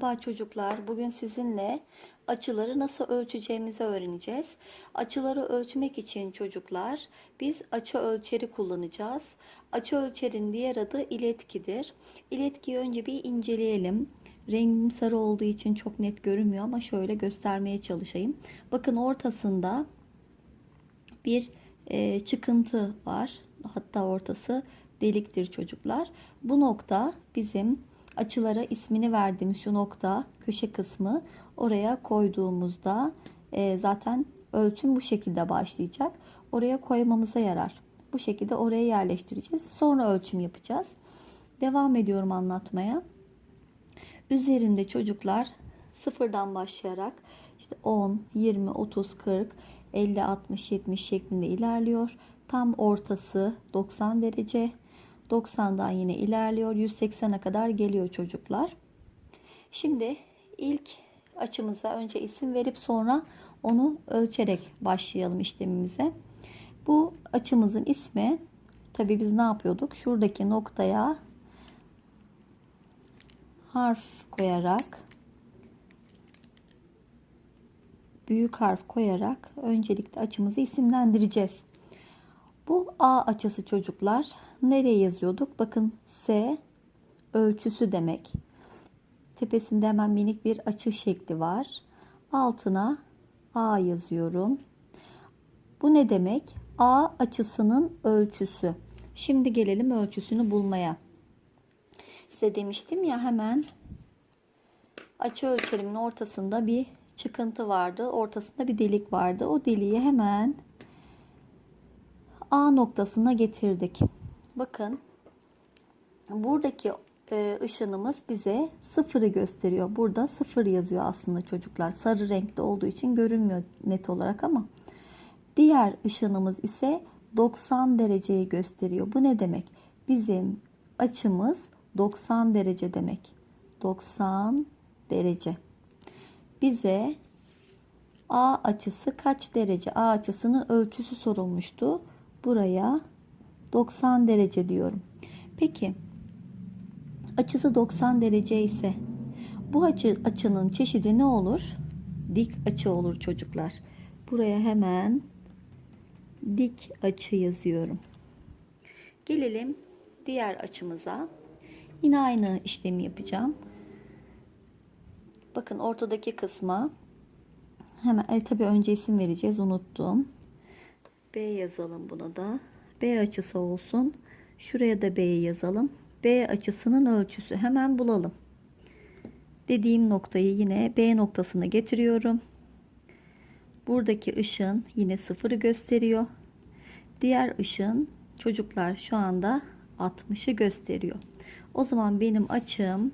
Merhaba çocuklar. Bugün sizinle açıları nasıl ölçeceğimizi öğreneceğiz. Açıları ölçmek için çocuklar biz açı ölçeri kullanacağız. Açı ölçerin diğer adı iletkidir. İletkiyi önce bir inceleyelim. Rengim sarı olduğu için çok net görünmüyor ama şöyle göstermeye çalışayım. Bakın ortasında bir e, çıkıntı var. Hatta ortası deliktir çocuklar. Bu nokta bizim açılara ismini verdiğimiz şu nokta köşe kısmı oraya koyduğumuzda e, zaten ölçüm bu şekilde başlayacak. Oraya koymamıza yarar. Bu şekilde oraya yerleştireceğiz. Sonra ölçüm yapacağız. Devam ediyorum anlatmaya. Üzerinde çocuklar sıfırdan başlayarak işte 10, 20, 30, 40, 50, 60, 70 şeklinde ilerliyor. Tam ortası 90 derece. 90'dan yine ilerliyor. 180'e kadar geliyor çocuklar. Şimdi ilk açımıza önce isim verip sonra onu ölçerek başlayalım işlemimize. Bu açımızın ismi tabi biz ne yapıyorduk? Şuradaki noktaya harf koyarak büyük harf koyarak öncelikle açımızı isimlendireceğiz. Bu A açısı çocuklar. Nereye yazıyorduk? Bakın S ölçüsü demek. Tepesinde hemen minik bir açı şekli var. Altına A yazıyorum. Bu ne demek? A açısının ölçüsü. Şimdi gelelim ölçüsünü bulmaya. Size demiştim ya hemen açı ölçerimin ortasında bir çıkıntı vardı. Ortasında bir delik vardı. O deliği hemen A noktasına getirdik. Bakın buradaki e, ışınımız bize sıfırı gösteriyor. Burada sıfır yazıyor aslında çocuklar. Sarı renkte olduğu için görünmüyor net olarak ama. Diğer ışınımız ise 90 dereceyi gösteriyor. Bu ne demek? Bizim açımız 90 derece demek. 90 derece. Bize A açısı kaç derece? A açısının ölçüsü sorulmuştu. Buraya 90 derece diyorum. Peki açısı 90 derece ise bu açı açının çeşidi ne olur? Dik açı olur çocuklar. Buraya hemen dik açı yazıyorum. Gelelim diğer açımıza. Yine aynı işlemi yapacağım. Bakın ortadaki kısma hemen e, tabii önce isim vereceğiz unuttum. B yazalım buna da. B açısı olsun. Şuraya da B'yi yazalım. B açısının ölçüsü hemen bulalım. Dediğim noktayı yine B noktasına getiriyorum. Buradaki ışın yine sıfırı gösteriyor. Diğer ışın çocuklar şu anda 60'ı gösteriyor. O zaman benim açım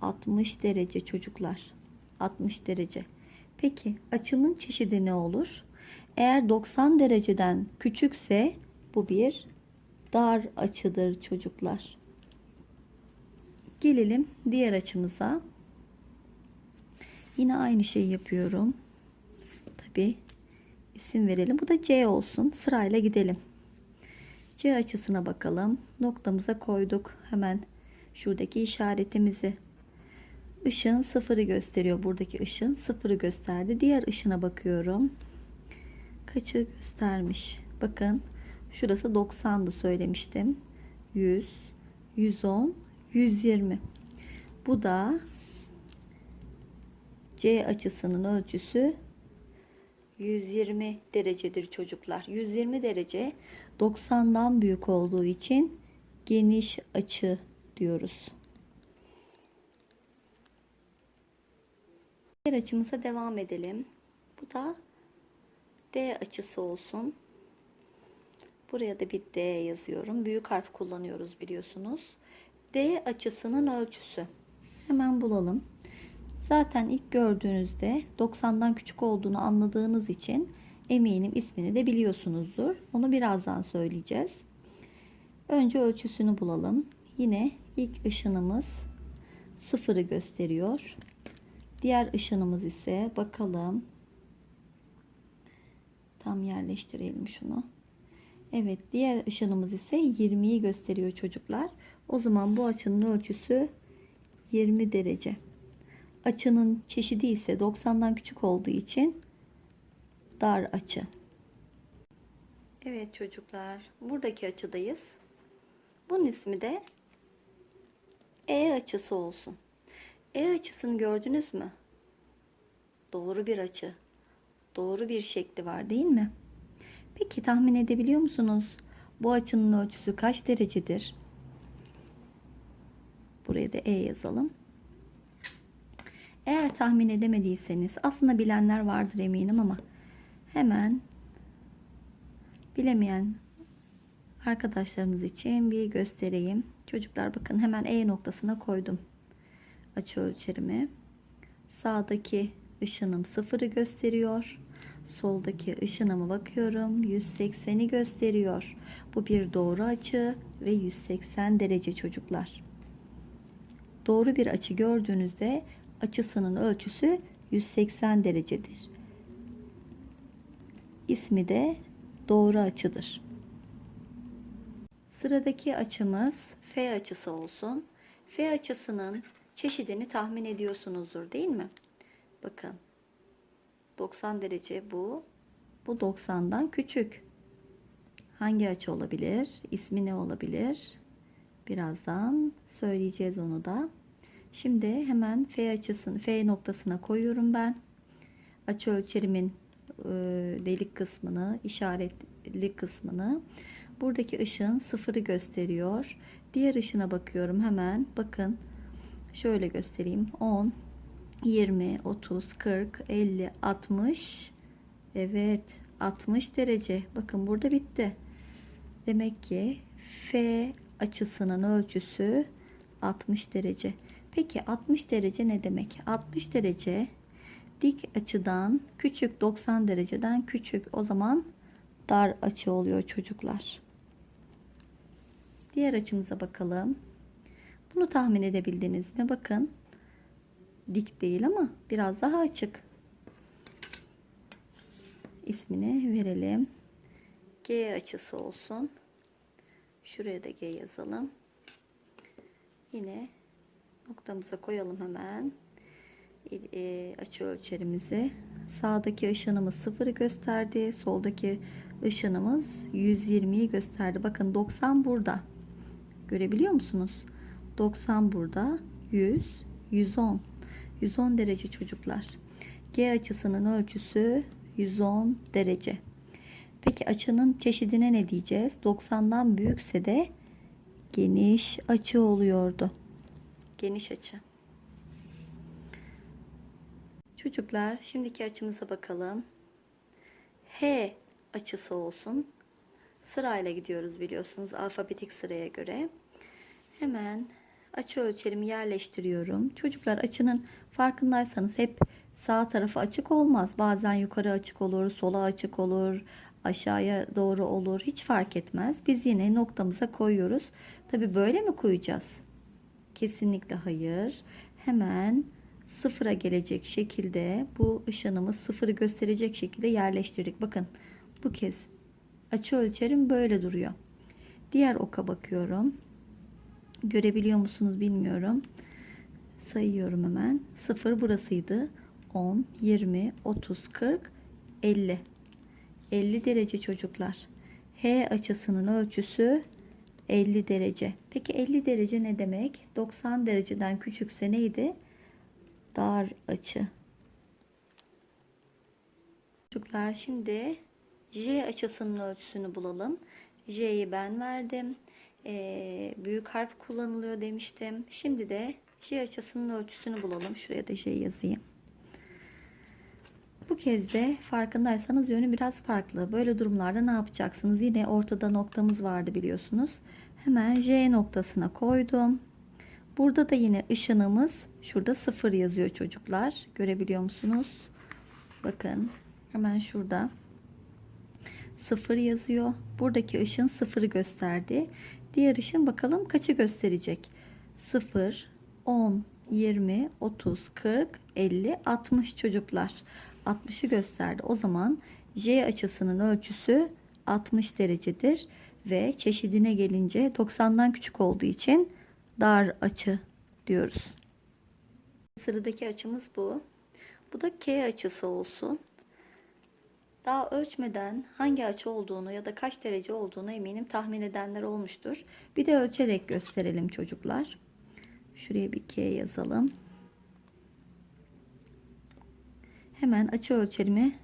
60 derece çocuklar. 60 derece. Peki açımın çeşidi ne olur? Eğer 90 dereceden küçükse bu bir dar açıdır çocuklar. Gelelim diğer açımıza. Yine aynı şeyi yapıyorum. Tabi isim verelim. Bu da C olsun. Sırayla gidelim. C açısına bakalım. Noktamıza koyduk. Hemen şuradaki işaretimizi. Işın sıfırı gösteriyor. Buradaki ışın sıfırı gösterdi. Diğer ışına bakıyorum. Kaçı göstermiş. Bakın şurası 90'dı söylemiştim. 100, 110, 120. Bu da C açısının ölçüsü 120 derecedir çocuklar. 120 derece 90'dan büyük olduğu için geniş açı diyoruz. Diğer açımıza devam edelim. Bu da D açısı olsun. Buraya da bir D yazıyorum. Büyük harf kullanıyoruz biliyorsunuz. D açısının ölçüsü. Hemen bulalım. Zaten ilk gördüğünüzde 90'dan küçük olduğunu anladığınız için eminim ismini de biliyorsunuzdur. Onu birazdan söyleyeceğiz. Önce ölçüsünü bulalım. Yine ilk ışınımız sıfırı gösteriyor. Diğer ışınımız ise bakalım. Tam yerleştirelim şunu. Evet diğer ışınımız ise 20'yi gösteriyor çocuklar. O zaman bu açının ölçüsü 20 derece. Açının çeşidi ise 90'dan küçük olduğu için dar açı. Evet çocuklar, buradaki açıdayız. Bunun ismi de E açısı olsun. E açısını gördünüz mü? Doğru bir açı. Doğru bir şekli var değil mi? Peki tahmin edebiliyor musunuz? Bu açının ölçüsü kaç derecedir? Buraya da E yazalım. Eğer tahmin edemediyseniz aslında bilenler vardır eminim ama hemen bilemeyen arkadaşlarımız için bir göstereyim. Çocuklar bakın hemen E noktasına koydum. Açı ölçerimi. Sağdaki ışınım sıfırı gösteriyor. Soldaki ışınıma bakıyorum. 180'i gösteriyor. Bu bir doğru açı ve 180 derece çocuklar. Doğru bir açı gördüğünüzde açısının ölçüsü 180 derecedir. İsmi de doğru açıdır. Sıradaki açımız F açısı olsun. F açısının çeşidini tahmin ediyorsunuzdur değil mi? Bakın 90 derece bu. Bu 90'dan küçük. Hangi açı olabilir? İsmi ne olabilir? Birazdan söyleyeceğiz onu da. Şimdi hemen F açısını F noktasına koyuyorum ben. Açı ölçerimin e, delik kısmını, işaretli kısmını. Buradaki ışın sıfırı gösteriyor. Diğer ışına bakıyorum hemen. Bakın şöyle göstereyim. 10, 20, 30, 40, 50, 60. Evet 60 derece. Bakın burada bitti. Demek ki F açısının ölçüsü 60 derece. Peki 60 derece ne demek? 60 derece dik açıdan küçük 90 dereceden küçük. O zaman dar açı oluyor çocuklar. Diğer açımıza bakalım. Bunu tahmin edebildiniz mi? Bakın. Dik değil ama biraz daha açık. İsmini verelim. G açısı olsun. Şuraya da G yazalım. Yine noktamıza koyalım hemen. E, açı ölçerimizi. Sağdaki ışınımız sıfırı gösterdi. Soldaki ışınımız 120'yi gösterdi. Bakın 90 burada. Görebiliyor musunuz? 90 burada. 100, 110. 110 derece çocuklar. G açısının ölçüsü 110 derece. Peki açının çeşidine ne diyeceğiz? 90'dan büyükse de geniş açı oluyordu. Geniş açı. Çocuklar şimdiki açımıza bakalım. H açısı olsun. Sırayla gidiyoruz biliyorsunuz alfabetik sıraya göre. Hemen açı ölçerimi yerleştiriyorum. Çocuklar açının farkındaysanız hep sağ tarafı açık olmaz. Bazen yukarı açık olur, sola açık olur, aşağıya doğru olur. Hiç fark etmez. Biz yine noktamıza koyuyoruz. Tabi böyle mi koyacağız? Kesinlikle hayır. Hemen sıfıra gelecek şekilde bu ışınımız sıfırı gösterecek şekilde yerleştirdik. Bakın bu kez açı ölçerim böyle duruyor. Diğer oka bakıyorum. Görebiliyor musunuz bilmiyorum. Sayıyorum hemen. 0 burasıydı. 10, 20, 30, 40, 50. 50 derece çocuklar. H açısının ölçüsü 50 derece. Peki 50 derece ne demek? 90 dereceden küçükse neydi? Dar açı. Çocuklar şimdi J açısının ölçüsünü bulalım. J'yi ben verdim. Ee, büyük harf kullanılıyor demiştim. Şimdi de J açısının ölçüsünü bulalım. Şuraya da J yazayım. Bu kez de farkındaysanız yönü biraz farklı. Böyle durumlarda ne yapacaksınız? Yine ortada noktamız vardı biliyorsunuz. Hemen J noktasına koydum. Burada da yine ışınımız şurada sıfır yazıyor çocuklar. Görebiliyor musunuz? Bakın hemen şurada sıfır yazıyor. Buradaki ışın sıfırı gösterdi. Diğer ışın bakalım kaçı gösterecek? 0, 10, 20, 30, 40, 50, 60 çocuklar. 60'ı gösterdi. O zaman J açısının ölçüsü 60 derecedir ve çeşidine gelince 90'dan küçük olduğu için dar açı diyoruz. sıradaki açımız bu. Bu da K açısı olsun. Daha ölçmeden hangi açı olduğunu ya da kaç derece olduğunu eminim tahmin edenler olmuştur. Bir de ölçerek gösterelim çocuklar. Şuraya bir K yazalım. Hemen açı ölçerimi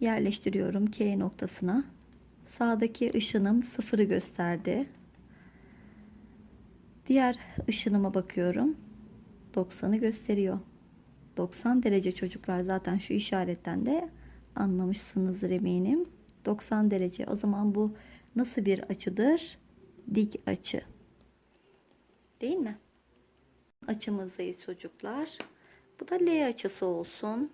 yerleştiriyorum K noktasına. Sağdaki ışınım sıfırı gösterdi. Diğer ışınıma bakıyorum. 90'ı gösteriyor. 90 derece çocuklar zaten şu işaretten de anlamışsınızdır eminim. 90 derece. O zaman bu nasıl bir açıdır? Dik açı. Değil mi? Açımızdayız çocuklar. Bu da L açısı olsun.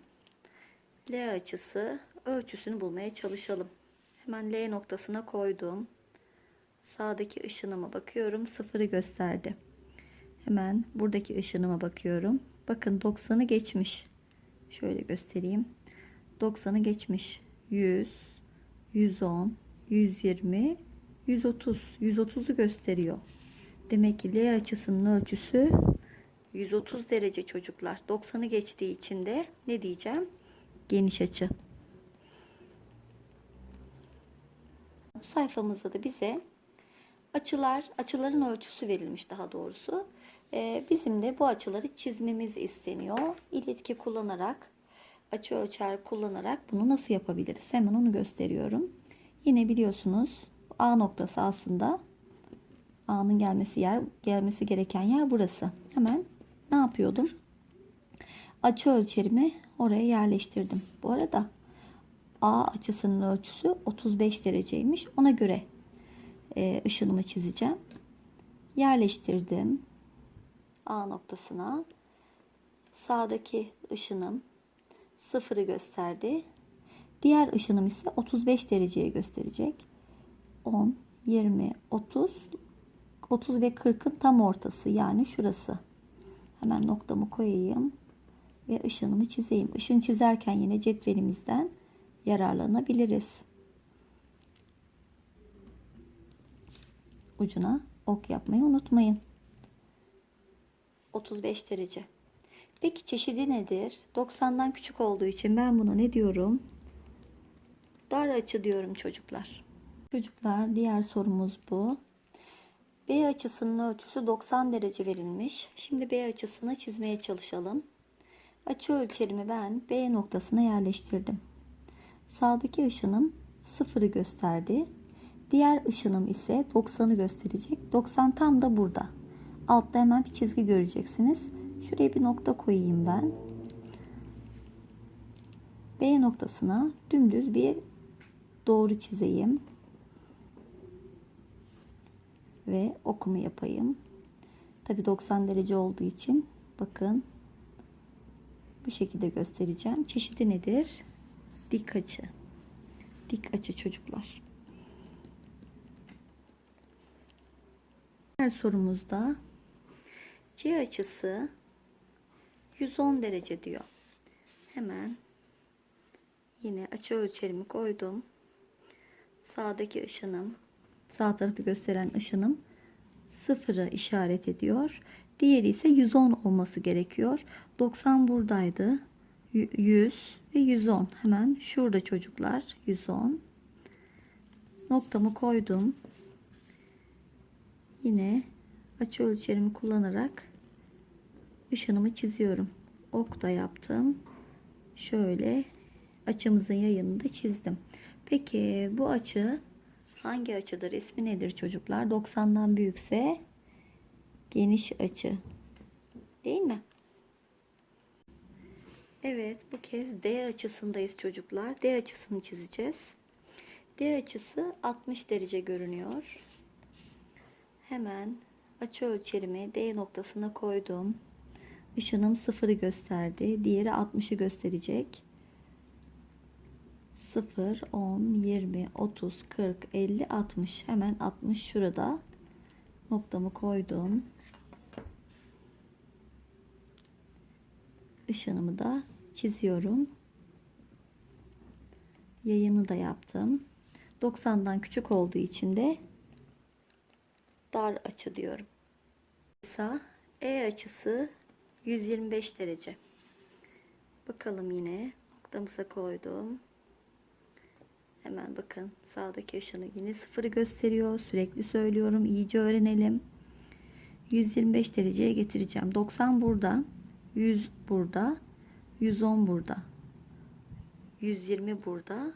L açısı ölçüsünü bulmaya çalışalım. Hemen L noktasına koydum. Sağdaki ışınıma bakıyorum. Sıfırı gösterdi. Hemen buradaki ışınıma bakıyorum. Bakın 90'ı geçmiş. Şöyle göstereyim. 90'ı geçmiş. 100, 110, 120, 130. 130'u gösteriyor. Demek ki L açısının ölçüsü 130 derece çocuklar. 90'ı geçtiği için de ne diyeceğim? Geniş açı. Sayfamızda da bize açılar, açıların ölçüsü verilmiş daha doğrusu. Ee, bizim de bu açıları çizmemiz isteniyor. İletki kullanarak, açı ölçer kullanarak bunu nasıl yapabiliriz? Hemen onu gösteriyorum. Yine biliyorsunuz A noktası aslında A'nın gelmesi yer, gelmesi gereken yer burası. Hemen ne yapıyordum? Açı ölçerimi oraya yerleştirdim. Bu arada A açısının ölçüsü 35 dereceymiş. Ona göre e, ışınımı çizeceğim. Yerleştirdim. A noktasına. Sağdaki ışınım sıfırı gösterdi. Diğer ışınım ise 35 dereceye gösterecek. 10, 20, 30, 30 ve 40'ın tam ortası yani şurası. Hemen noktamı koyayım ve ışınımı çizeyim. Işın çizerken yine cetvelimizden yararlanabiliriz. Ucuna ok yapmayı unutmayın. 35 derece. Peki çeşidi nedir? 90'dan küçük olduğu için ben bunu ne diyorum? Dar açı diyorum çocuklar. Çocuklar diğer sorumuz bu. B açısının ölçüsü 90 derece verilmiş. Şimdi B açısını çizmeye çalışalım. Açı ölçerimi ben B noktasına yerleştirdim. Sağdaki ışınım 0'ı gösterdi. Diğer ışınım ise 90'ı gösterecek. 90 tam da burada. Altta hemen bir çizgi göreceksiniz. Şuraya bir nokta koyayım ben. B noktasına dümdüz bir doğru çizeyim. Ve okumu yapayım. Tabi 90 derece olduğu için bakın bu şekilde göstereceğim. Çeşidi nedir? Dik açı. Dik açı çocuklar. Diğer sorumuzda C açısı 110 derece diyor. Hemen yine açı ölçerimi koydum. Sağdaki ışınım, sağ tarafı gösteren ışınım sıfırı işaret ediyor. Diğeri ise 110 olması gerekiyor. 90 buradaydı. 100 ve 110. Hemen şurada çocuklar 110. Noktamı koydum. Yine açı ölçerimi kullanarak ışınımı çiziyorum. Ok da yaptım. Şöyle açımızın yayını da çizdim. Peki bu açı hangi açıdır? İsmi nedir çocuklar? 90'dan büyükse geniş açı. Değil mi? Evet bu kez D açısındayız çocuklar. D açısını çizeceğiz. D açısı 60 derece görünüyor. Hemen açı ölçerimi D noktasına koydum. Işınım sıfırı gösterdi. Diğeri 60'ı gösterecek. 0, 10, 20, 30, 40, 50, 60. Hemen 60 şurada. Noktamı koydum. Işınımı da çiziyorum. Yayını da yaptım. 90'dan küçük olduğu için de dar açı diyorum. Kısa E açısı 125 derece. Bakalım yine noktamıza koydum. Hemen bakın sağdaki ışını yine sıfırı gösteriyor. Sürekli söylüyorum. iyice öğrenelim. 125 dereceye getireceğim. 90 burada. 100 burada. 110 burada. 120 burada.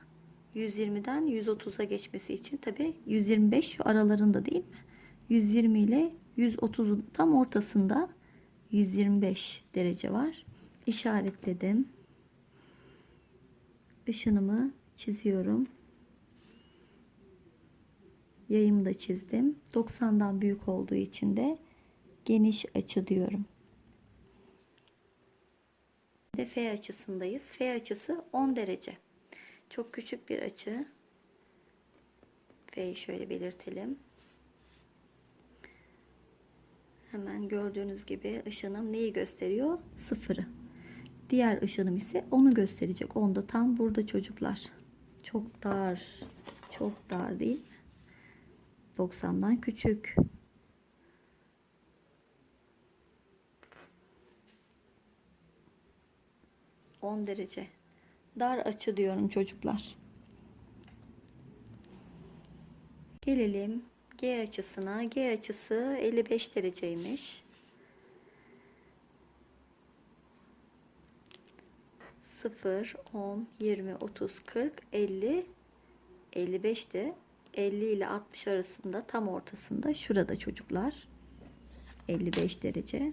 120'den 130'a geçmesi için tabi 125 şu aralarında değil mi? 120 ile 130'un tam ortasında 125 derece var. İşaretledim. Işınımı çiziyorum. Yayımı da çizdim. 90'dan büyük olduğu için de geniş açı diyorum. De F açısındayız. F açısı 10 derece. Çok küçük bir açı. F'yi şöyle belirtelim. Hemen gördüğünüz gibi ışınım neyi gösteriyor? Sıfırı. Diğer ışınım ise onu gösterecek. Onda tam burada çocuklar. Çok dar. Çok dar değil mi? 90'dan küçük. On derece. Dar açı diyorum çocuklar. Gelelim G açısına. G açısı 55 dereceymiş. 0, 10, 20, 30, 40, 50, 55 de 50 ile 60 arasında tam ortasında şurada çocuklar 55 derece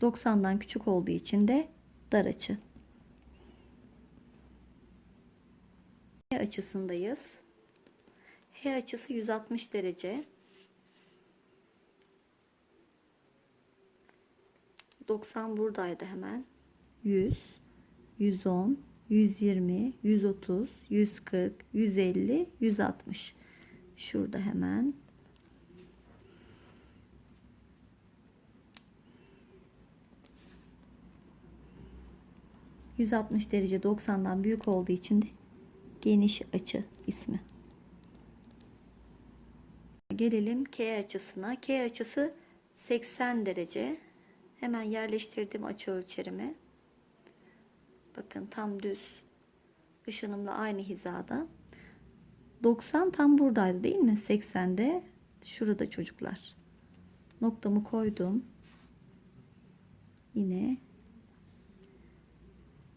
...90'dan küçük olduğu için de dar açı. H açısındayız. H açısı 160 derece. 90 buradaydı hemen. 100, 110, 120, 130, 140, 150, 160. Şurada hemen. ...160 derece 90'dan büyük olduğu için de geniş açı ismi. Gelelim K açısına. K açısı 80 derece. Hemen yerleştirdim açı ölçerimi. Bakın tam düz. Işınımla aynı hizada. 90 tam buradaydı değil mi? 80'de şurada çocuklar. Noktamı koydum. Yine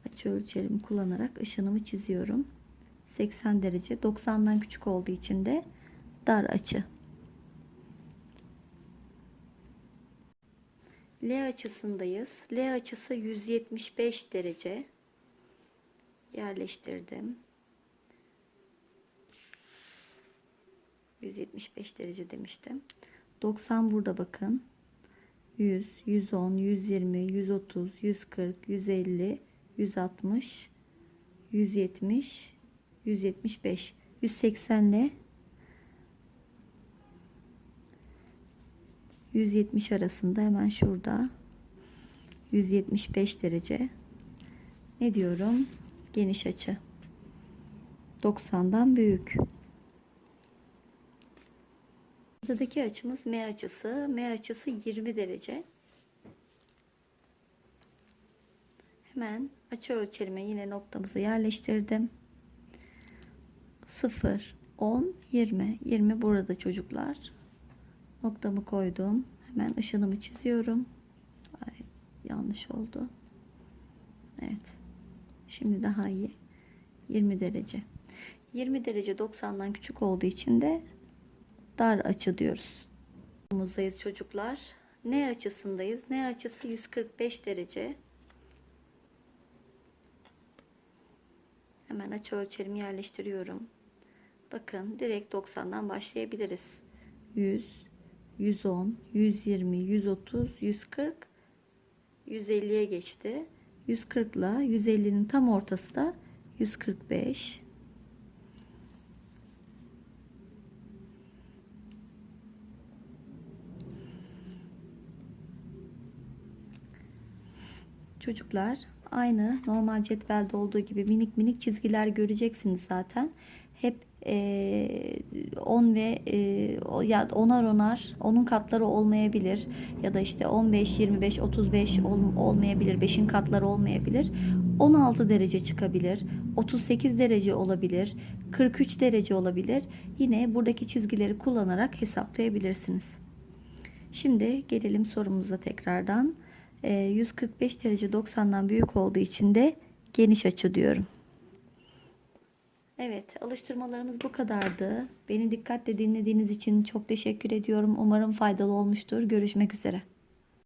açı ölçerimi kullanarak ışınımı çiziyorum. 80 derece 90'dan küçük olduğu için de dar açı. L açısındayız. L açısı 175 derece. Yerleştirdim. 175 derece demiştim. 90 burada bakın. 100, 110, 120, 130, 140, 150, 160, 170, 175, 180 ile 170 arasında hemen şurada. 175 derece. Ne diyorum? Geniş açı. 90'dan büyük. Buradaki açımız M açısı. M açısı 20 derece. Hemen açı ölçerime yine noktamızı yerleştirdim 0 10 20 20 burada çocuklar noktamı koydum. Hemen ışınımı çiziyorum. Ay, yanlış oldu. Evet. Şimdi daha iyi. 20 derece. 20 derece 90'dan küçük olduğu için de dar açı diyoruz. Muzdayız çocuklar. Ne açısındayız? Ne açısı 145 derece. Hemen açı ölçerimi yerleştiriyorum. Bakın direkt 90'dan başlayabiliriz. 100 110, 120, 130, 140, 150'ye geçti. 140 ile 150'nin tam ortası da 145. Çocuklar aynı normal cetvelde olduğu gibi minik minik çizgiler göreceksiniz zaten. Hep e, 10 ve e, ya onar onar onun katları olmayabilir ya da işte 15 25 35 ol- olmayabilir 5'in katları olmayabilir 16 derece çıkabilir 38 derece olabilir 43 derece olabilir yine buradaki çizgileri kullanarak hesaplayabilirsiniz. Şimdi gelelim sorumuza tekrardan. Ee, 145 derece 90'dan büyük olduğu için de geniş açı diyorum. Evet, alıştırmalarımız bu kadardı. Beni dikkatle dinlediğiniz için çok teşekkür ediyorum. Umarım faydalı olmuştur. Görüşmek üzere.